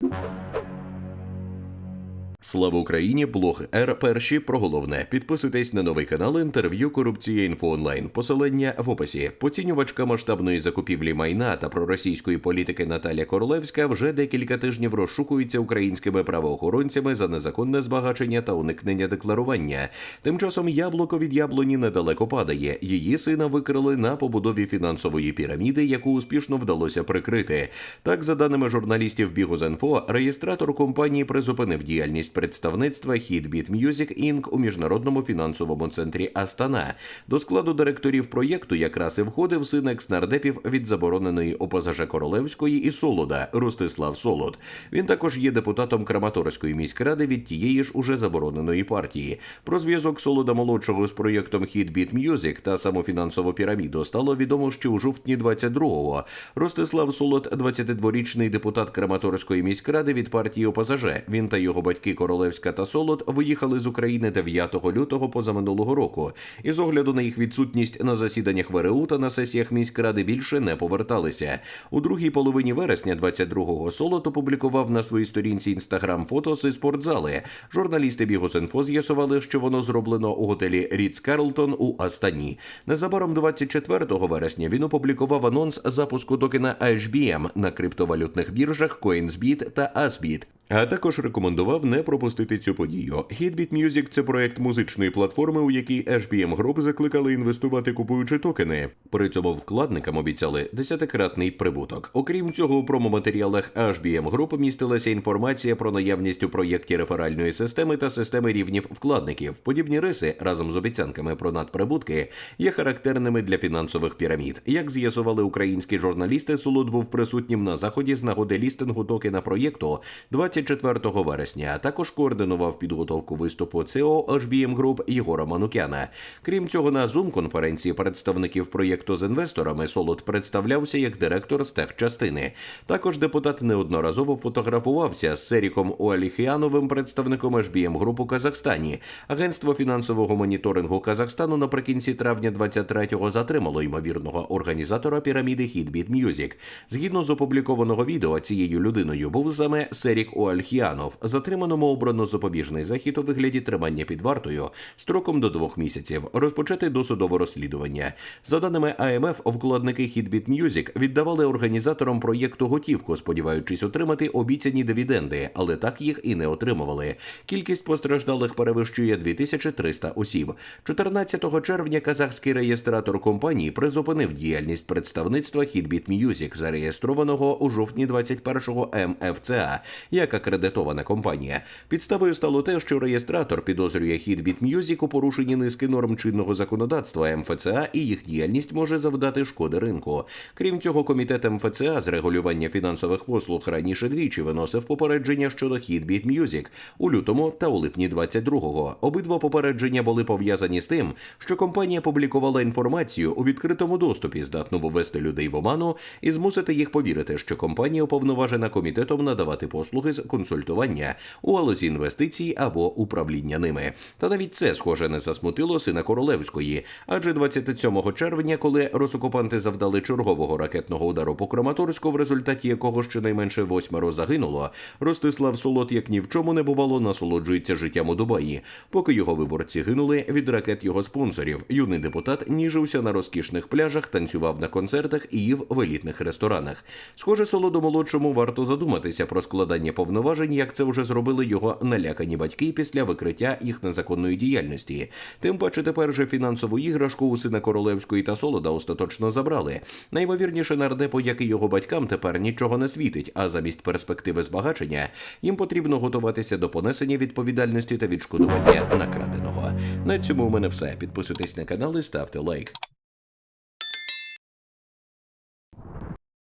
you Слава Україні! Блог Р. Перші про головне. Підписуйтесь на новий канал інтерв'ю Корупція інфо онлайн. Посилання в описі. Поцінювачка масштабної закупівлі майна та проросійської політики Наталя Королевська вже декілька тижнів розшукується українськими правоохоронцями за незаконне збагачення та уникнення декларування. Тим часом яблуко від яблуні недалеко падає. Її сина викрили на побудові фінансової піраміди, яку успішно вдалося прикрити. Так, за даними журналістів Бігузенфо, реєстратор компанії призупинив діяльність представництва Hitbit Music Inc. у міжнародному фінансовому центрі Астана. До складу директорів проєкту якраз і входив син екснардепів від забороненої ОПЗЖ Королевської і Солода Ростислав Солод. Він також є депутатом Краматорської міськради від тієї ж уже забороненої партії. Про зв'язок Солода молодшого з проєктом Hitbit Music та самофінансову піраміду стало відомо ще у жовтні 22-го. Ростислав Солод, 22-річний депутат Краматорської міськради від партії ОПЗЖ. Він та його батьки Королевська та Солод виїхали з України 9 лютого позаминулого року. І з огляду на їх відсутність на засіданнях ВРУ та на сесіях міськради більше не поверталися. У другій половині вересня 22-го Солод опублікував на своїй сторінці інстаграм фото зі спортзали. Журналісти Бігусинфо з'ясували, що воно зроблено у готелі Ріц Карлтон у Астані. Незабаром 24 вересня він опублікував анонс запуску токена HBM на криптовалютних біржах CoinsBit та ASBIT. А також рекомендував не пропустити цю подію. Hitbit Music – це проект музичної платформи, у якій HBM Group закликали інвестувати, купуючи токени. При цьому вкладникам обіцяли десятикратний прибуток. Окрім цього, у промоматеріалах HBM Group містилася інформація про наявність у проєкті реферальної системи та системи рівнів вкладників. Подібні риси разом з обіцянками про надприбутки є характерними для фінансових пірамід. Як з'ясували українські журналісти, Солод був присутнім на заході з нагоди лістингу токена проєкту 24 вересня, а також координував підготовку виступу ЦО HBM Group Єгора Манукяна. Крім цього, на Zoom конференції представників проєкту з інвесторами Солод представлявся як директор з техчастини. Також депутат неодноразово фотографувався з Серіком Уаліхіановим, представником HBM Group у Казахстані. Агентство фінансового моніторингу Казахстану наприкінці травня 23-го затримало ймовірного організатора піраміди Hitbit Music. Згідно з опублікованого відео, цією людиною був саме Серік Уальхіанов. Затриманому обрано запобіжний захід у вигляді тримання під вартою строком до двох місяців. Розпочати досудове розслідування. За даними АМФ, вкладники Hitbit Music віддавали організаторам проєкту готівку, сподіваючись отримати обіцяні дивіденди, але так їх і не отримували. Кількість постраждалих перевищує 2300 осіб. 14 червня казахський реєстратор компанії призупинив діяльність представництва Hitbit Music, зареєстрованого у жовтні 21-го МФЦА як акредитована компанія. Підставою стало те, що реєстратор підозрює Hitbit Music у порушенні низки норм чинного законодавства МФЦА і їх діяльність може завдати шкоди ринку. Крім цього, комітет МФЦА з регулювання фінансових послуг раніше двічі виносив попередження щодо Hitbit Music у лютому та у липні 22-го. Обидва попередження були пов'язані з тим, що компанія публікувала інформацію у відкритому доступі, здатну ввести людей в оману і змусити їх повірити, що компанія уповноважена комітетом надавати послуги з консультування у галузі інвестицій або управління ними. Та навіть це схоже не засмутило сина Королевської, адже 27 червня, коли росокупанти завдали чергового ракетного удару по Краматорську, в результаті якого щонайменше восьмеро загинуло, Ростислав Солод, як ні в чому не бувало, насолоджується життям у Дубаї. Поки його виборці гинули від ракет його спонсорів, юний депутат ніжився на розкішних пляжах, танцював на концертах і їв в елітних ресторанах. Схоже, солоду молодшому варто задуматися про складання повноважень, як це вже зробили його налякані батьки після викриття їх незаконної діяльності. Тим паче тепер же фінансову іграшку у сина Королевської та Солода остаточно забрали. Наймовірніше нардепу, як і його батькам, тепер нічого не світить, а замість перспективи збагачення їм потрібно готуватися до понесення відповідальності та відшкодування накраденого. На цьому у мене все. Підписуйтесь на канал і ставте лайк.